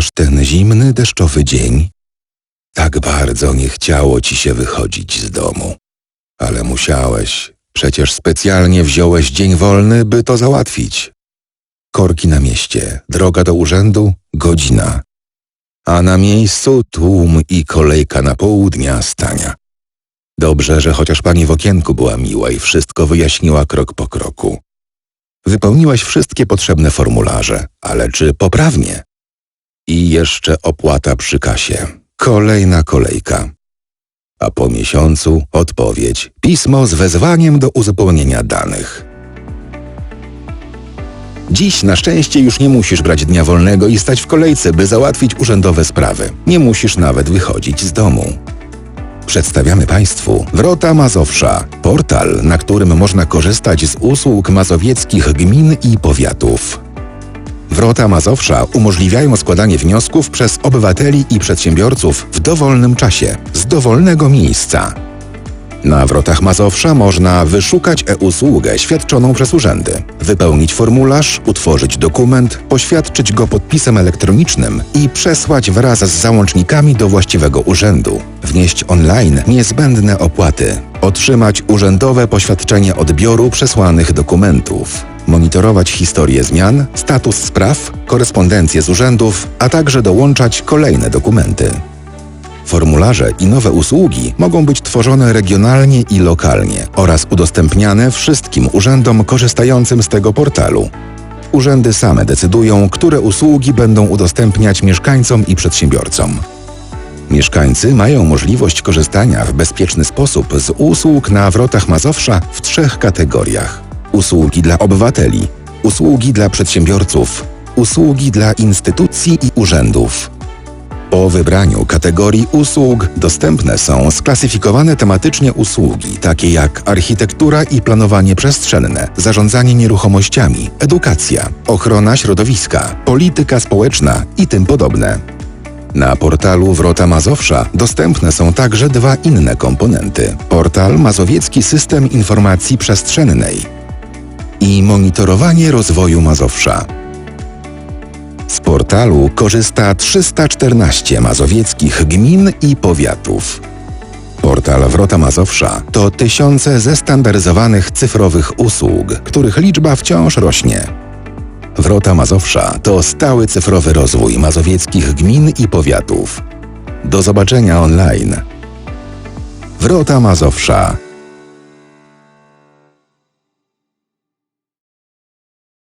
Pamiętasz ten zimny, deszczowy dzień? Tak bardzo nie chciało ci się wychodzić z domu. Ale musiałeś. Przecież specjalnie wziąłeś dzień wolny, by to załatwić. Korki na mieście, droga do urzędu, godzina. A na miejscu tłum i kolejka na południa stania. Dobrze, że chociaż pani w okienku była miła i wszystko wyjaśniła krok po kroku. Wypełniłaś wszystkie potrzebne formularze, ale czy poprawnie? I jeszcze opłata przy kasie. Kolejna kolejka. A po miesiącu odpowiedź. Pismo z wezwaniem do uzupełnienia danych. Dziś na szczęście już nie musisz brać dnia wolnego i stać w kolejce, by załatwić urzędowe sprawy. Nie musisz nawet wychodzić z domu. Przedstawiamy Państwu Wrota Mazowsza, portal, na którym można korzystać z usług mazowieckich gmin i powiatów. Wrota Mazowsza umożliwiają składanie wniosków przez obywateli i przedsiębiorców w dowolnym czasie, z dowolnego miejsca. Na Wrotach Mazowsza można wyszukać e-usługę świadczoną przez urzędy, wypełnić formularz, utworzyć dokument, poświadczyć go podpisem elektronicznym i przesłać wraz z załącznikami do właściwego urzędu, wnieść online niezbędne opłaty, otrzymać urzędowe poświadczenie odbioru przesłanych dokumentów, monitorować historię zmian, status spraw, korespondencję z urzędów, a także dołączać kolejne dokumenty. Formularze i nowe usługi mogą być tworzone regionalnie i lokalnie oraz udostępniane wszystkim urzędom korzystającym z tego portalu. Urzędy same decydują, które usługi będą udostępniać mieszkańcom i przedsiębiorcom. Mieszkańcy mają możliwość korzystania w bezpieczny sposób z usług na Wrotach Mazowsza w trzech kategoriach: usługi dla obywateli, usługi dla przedsiębiorców, usługi dla instytucji i urzędów. Po wybraniu kategorii usług dostępne są sklasyfikowane tematycznie usługi, takie jak architektura i planowanie przestrzenne, zarządzanie nieruchomościami, edukacja, ochrona środowiska, polityka społeczna i tym podobne. Na portalu Wrota Mazowsza dostępne są także dwa inne komponenty: portal Mazowiecki System Informacji Przestrzennej i monitorowanie rozwoju Mazowsza. Z portalu korzysta 314 mazowieckich gmin i powiatów. Portal Wrota Mazowsza to tysiące zestandaryzowanych cyfrowych usług, których liczba wciąż rośnie. Wrota Mazowsza to stały cyfrowy rozwój mazowieckich gmin i powiatów. Do zobaczenia online. Wrota Mazowsza